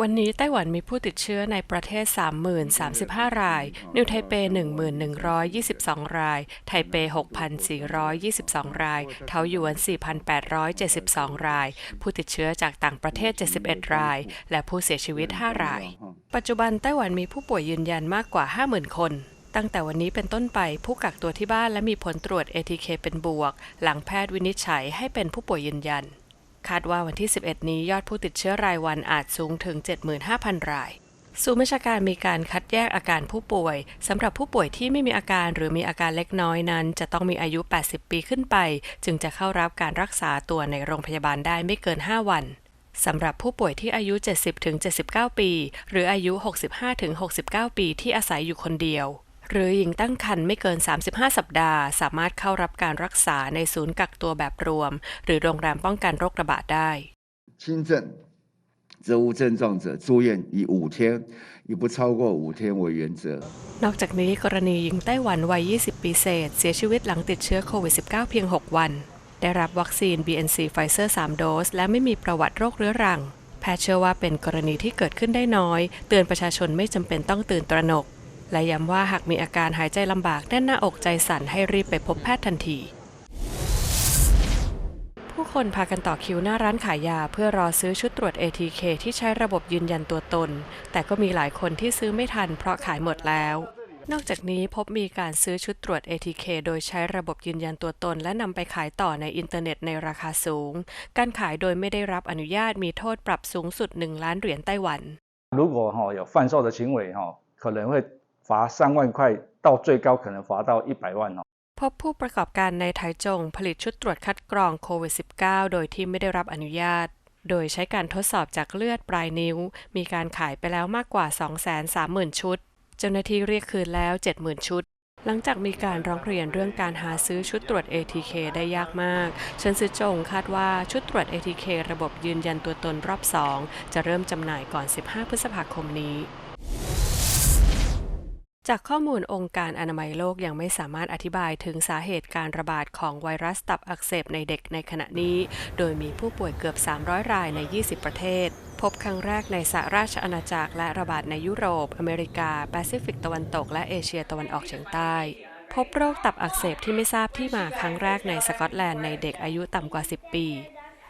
วันนี้ไต้หวันมีผู้ติดเชื้อในประเทศ 30,035 ราย นิวไทเป 11,122 ราย ไทเป 6,422 ราย เทาหยวน 4,872 ราย ผู้ติดเชื้อจากต่างประเทศ 71 ราย และผู้เสียชีวิต 5 ราย ปัจจุบันไต้หวันมีผู้ป่วยยืนยันมากกว่า 50,000 คนตั้งแต่วันนี้เป็นต้นไปผู้กักตัวที่บ้านและมีผลตรวจ ATK เป็นบวก หลังแพทย์วินิจฉัยให้เป็นผู้ป่วยยืนยัน คาดว่าวันที่ 11 นี้ยอดผู้ติดเชื้อรายวันอาจสูงถึง 75,000 รายศูนย์บัญชาการมีการคัดแยกอาการผู้ป่วยสำหรับผู้ป่วยที่ไม่มีอาการหรือมีอาการเล็กน้อยนั้น จะต้องมีอายุ 80 ปีขึ้นไป จึงจะเข้ารับการรักษาตัวในโรงพยาบาลได้ไม่เกิน 5 วันสำหรับผู้ป่วยที่อายุ 70-79 ปี หรืออายุ 65-69 ปีที่อาศัยอยู่คนเดียว หรือหญิงตั้งครรภ์ไม่เกิน 35 สัปดาห์ สามารถเข้ารับการรักษาในศูนย์กักตัวแบบรวม หรือโรงแรมป้องกันโรคระบาดได้ 轻症则无症状者住院以五天，以不超过五天为原则。 นอกจากนี้กรณีหญิงไต้หวันวัย 20 ปีเศษ เสียชีวิตหลังติดเชื้อโควิด -19 เพียง 6 วัน ได้รับวัคซีน BNC Pfizer 3 โดส และไม่มีประวัติโรคเรื้อรัง แพทย์เชื่อว่าเป็นกรณีที่เกิดขึ้นได้น้อย เตือนประชาชนไม่จำเป็นต้องตื่นตระหนก และย้ำว่าหากมีอาการหายใจลำบากแน่นหน้าอกใจสั่นให้รีบไปพบแพทย์ทันที ผู้คนพากันต่อคิวหน้าร้านขายยาเพื่อรอซื้อชุดตรวจ ATK ที่ใช้ระบบยืนยันตัวตน แต่ก็มีหลายคนที่ซื้อไม่ทันเพราะขายหมดแล้ว นอกจากนี้พบมีการซื้อชุดตรวจ ATK โดยใช้ระบบยืนยันตัวตน และนำไปขายต่อในอินเทอร์เน็ตในราคาสูง การขายโดยไม่ได้รับอนุญาตมีโทษปรับสูงสุด 1 ล้านเหรียญไต้หวัน 如果哈、有贩售的行为哈、可能会 罚三万块，到最高可能罚到一百万哦。 พบผู้ประกอบการในไทจง ผลิตชุดตรวจคัดกรองโควิด -19 โดยที่ไม่ได้รับอนุญาต โดยใช้การทดสอบจากเลือดปลายนิ้ว มีการขายไปแล้วมากกว่า 230,000 ชุด เจ้าหน้าที่เรียกคืนแล้ว 70,000 ชุด หลังจากมีการร้องเรียนเรื่องการหาซื้อชุดตรวจ ATK ได้ยากมาก เชิญซื้อจงคาดว่าชุดตรวจ ATK ระบบยืนยันตัวตนรอบ 2 จะเริ่มจำหน่ายก่อน 15 พฤษภาคมนี้ จากข้อมูลองค์การอนามัยโลกยังไม่สามารถอธิบายถึงสาเหตุการระบาดของไวรัสตับอักเสบในเด็กในขณะนี้ โดยมีผู้ป่วยเกือบ 300 รายใน 20 ประเทศ พบครั้งแรกในสหราชอาณาจักรและระบาดในยุโรป อเมริกา แปซิฟิกตะวันตก และเอเชียตะวันออกเฉียงใต้พบโรคตับอักเสบที่ไม่ทราบที่มาครั้งแรกในสกอตแลนด์ในเด็กอายุต่ำกว่า 10 ปี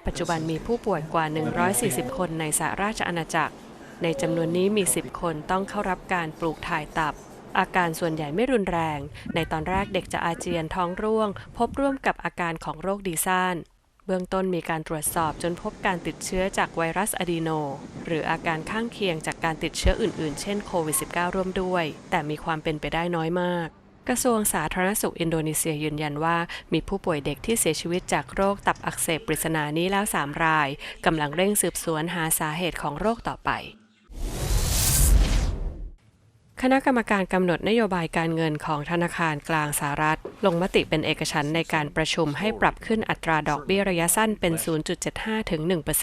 ปัจจุบันมีผู้ป่วยกว่า 140 คนในสหราชอาณาจักร ในจำนวนนี้มี 10 คนต้องเข้ารับการปลูกถ่ายตับ อาการส่วนใหญ่ไม่รุนแรง ในตอนแรกเด็กจะอาเจียนท้องร่วง พบร่วมกับอาการของโรคดีซ่าน เบื้องต้นมีการตรวจสอบจนพบการติดเชื้อจากไวรัสอะดีโน หรืออาการข้างเคียงจากการติดเชื้ออื่นๆ เช่นโควิด -19 ร่วมด้วย แต่มีความเป็นไปได้น้อยมาก กระทรวงสาธารณสุขอินโดนีเซียยืนยันว่า มีผู้ป่วยเด็กที่เสียชีวิตจากโรคตับอักเสบปริศนานี้แล้ว 3 รายกำลังเร่งสืบสวนหาสาเหตุของโรคต่อไป คณะกรรมการกำหนดนโยบายการเงินของธนาคารกลางสหรัฐ ลงมติเป็นเอกฉันในการประชุมให้ปรับขึ้นอัตราดอกเบี้ยระยะสั้นเป็น 0.75 ถึง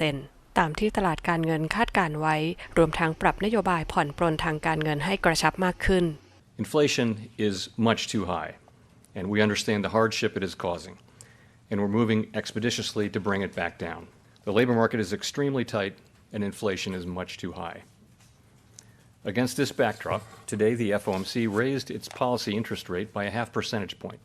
1%ตามที่ตลาดการเงินคาดการไว้ รวมทั้งปรับนโยบายผ่อนปรนทางการเงินให้กระชับมากขึ้น Inflation is much too high, and we understand the hardship it is causing, and we're moving expeditiously to bring it back down. The labor market is extremely tight, and inflation is much too high. Against this backdrop, today the FOMC raised its policy interest rate by a half percentage point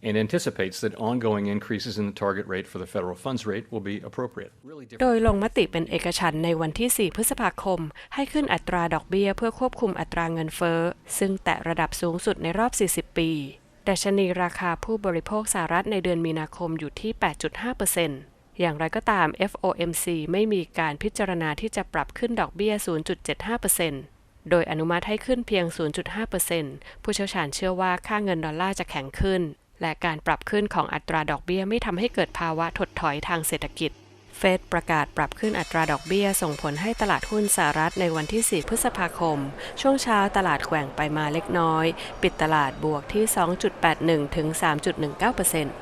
and anticipates that ongoing increases in the target rate for the federal funds rate will be appropriate. Really โดยลงมติเป็นเอกฉันท์ในวันที่ 4 พฤษภาคม ให้ขึ้นอัตราดอกเบี้ยเพื่อควบคุมอัตราเงินเฟ้อ ซึ่งแตะระดับสูงสุดในรอบ 40 ปี ดัชนีราคาผู้บริโภคสหรัฐในเดือนมีนาคมอยู่ที่ 8.5% อย่างไรก็ตาม FOMC ไม่มีการพิจารณาที่จะปรับขึ้นดอกเบี้ย 0.75%โดยอนุมัติให้ขึ้นเพียง 0.5%ผู้เชี่ยวชาญเชื่อว่าค่าเงินดอลลาร์จะแข็งขึ้น และการปรับขึ้นของอัตราดอกเบี้ยไม่ทำให้เกิดภาวะถดถอยทางเศรษฐกิจ เฟดประกาศปรับขึ้นอัตราดอกเบี้ย ส่งผลให้ตลาดหุ้นสหรัฐในวันที่ 4 พฤษภาคม ช่วงเช้าตลาดแกว่งไปมาเล็กน้อย ปิดตลาดบวกที่ 2.81 ถึง 3.19%